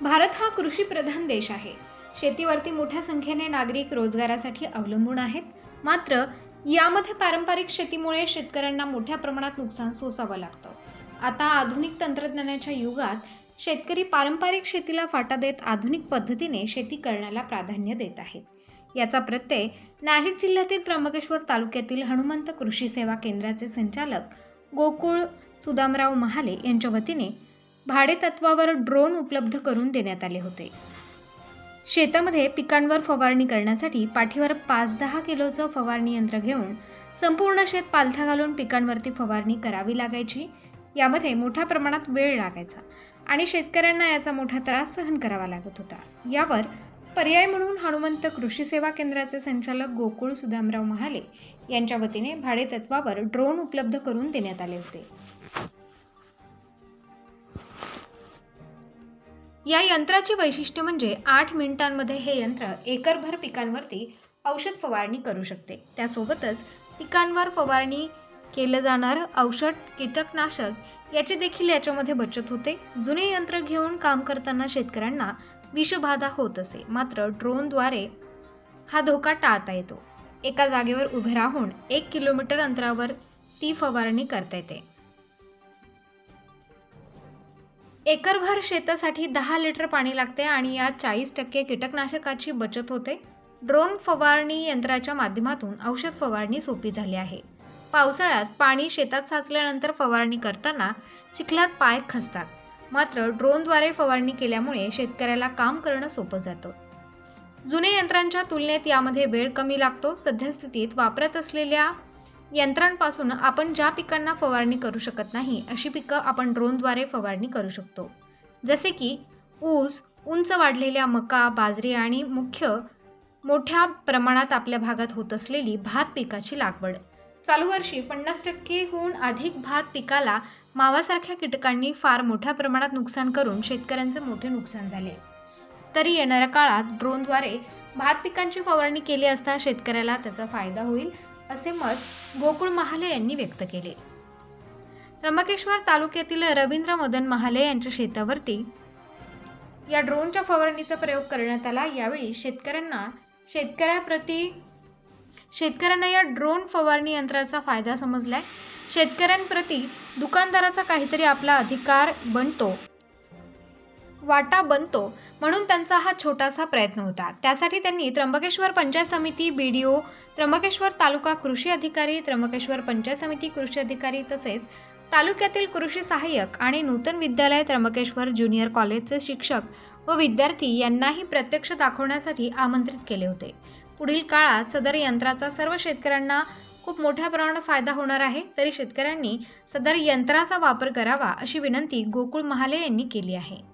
भारत हा कृषीप्रधान देश आहे. शेतीवरती मोठ्या संख्येने नागरिक रोजगारासाठी अवलंबून आहेत. मात्र यामध्ये पारंपरिक शेतीमुळे शेतकऱ्यांना मोठ्या प्रमाणात नुकसान सोसावं लागतं. आता आधुनिक तंत्रज्ञानाच्या युगात शेतकरी पारंपरिक शेतीला फाटा देत आधुनिक पद्धतीने शेती करण्याला प्राधान्य देत आहेत. याचा प्रत्यय नाशिक जिल्ह्यातील त्र्यंबकेश्वर तालुक्यातील हनुमंत कृषी सेवा केंद्राचे संचालक गोकुळ सुदामराव महाले यांच्या वतीने भाडेतत्वावर ड्रोन उपलब्ध करून देण्यात आले होते. शेतामध्ये पिकांवर फवारणी करण्यासाठी पाठीवर पाच दहा किलोचं फवारणी यंत्र घेऊन संपूर्ण शेत पालथा घालून पिकांवरती फवारणी करावी लागायची. यामध्ये मोठ्या प्रमाणात वेळ लागायचा आणि शेतकऱ्यांना याचा मोठा त्रास सहन करावा लागत होता. यावर पर्याय म्हणून हनुमंत कृषी सेवा केंद्राचे संचालक गोकुळ सुदामराव महाले यांच्या वतीने भाडेतत्वावर ड्रोन उपलब्ध करून देण्यात आले होते. या यंत्राचे वैशिष्ट्य म्हणजे आठ मिनिटांमध्ये हे यंत्र एकरभर पिकांवरती औषध फवारणी करू शकते. त्यासोबतच पिकांवर फवारणी केलं जाणारं औषध कीटकनाशक याची देखील याच्यामध्ये बचत होते. जुने यंत्र घेऊन काम करताना शेतकऱ्यांना विषबाधा होत असे. मात्र ड्रोनद्वारे हा धोका टाळता येतो. एका जागेवर उभे राहून एक किलोमीटर अंतरावर ती फवारणी करता येते. एकरभर शेतासाठी दहा लिटर पाणी लागते आणि यात चाळीस टक्के कीटकनाशकाची बचत होते. ड्रोन फवारणी यंत्राच्या माध्यमातून औषध फवारणी सोपी झाली आहे. पावसाळ्यात पाणी शेतात साचल्यानंतर फवारणी करताना चिखलात पाय खचतात मात्र ड्रोनद्वारे फवारणी केल्यामुळे शेतकऱ्याला काम करणं सोपं जातं. जुने यंत्रांच्या तुलनेत यामध्ये वेळ कमी लागतो. सद्यस्थितीत वापरत असलेल्या यंत्रांपासून आपण ज्या पिकांना फवारणी करू शकत नाही अशी पिकं आपण ड्रोनद्वारे फवारणी करू शकतो. जसे की ऊस उंच वाढलेल्या मका बाजरी आणि मुख्य मोठ्या प्रमाणात आपल्या भागात होत असलेली भात पिकाची लागवड. चालू वर्षी पन्नास टक्केहून अधिक भात पिकाला मावासारख्या कीटकांनी फार मोठ्या प्रमाणात नुकसान करून शेतकऱ्यांचे मोठे नुकसान झाले. तरी येणाऱ्या काळात ड्रोनद्वारे भात पिकांची फवारणी केली असता शेतकऱ्याला त्याचा फायदा होईल असे मत गोकुळ महाले यांनी व्यक्त केले. त्र्यंबकेश्वर तालुक्यातील रवींद्र मदन महाले यांच्या शेतावरती या ड्रोनच्या फवारणीचा प्रयोग करण्यात आला. यावेळी शेतकऱ्यांना शेतकऱ्याप्रती शेतकऱ्यांना या ड्रोन फवारणी यंत्राचा फायदा समजलाय. शेतकऱ्यांप्रती दुकानदाराचा काहीतरी आपला अधिकार बनतो. वाटा बनतो म्हणून त्यांचा हा छोटासा प्रयत्न होता. त्यासाठी त्यांनी त्र्यंबकेश्वर पंचायत समिती बी डी ओ त्र्यंबकेश्वर तालुका कृषी अधिकारी त्र्यंबकेश्वर पंचायत समिती कृषी अधिकारी तसेच तालुक्यातील कृषी सहाय्यक आणि नूतन विद्यालय त्र्यंबकेश्वर ज्युनियर कॉलेजचे शिक्षक व विद्यार्थी यांनाही प्रत्यक्ष दाखवण्यासाठी आमंत्रित केले होते. पुढील काळात सदर यंत्राचा सर्व शेतकऱ्यांना खूप मोठ्या प्रमाणात फायदा होणार आहे तरी शेतकऱ्यांनी सदर यंत्राचा वापर करावा अशी विनंती गोकुळ महाले यांनी केली आहे.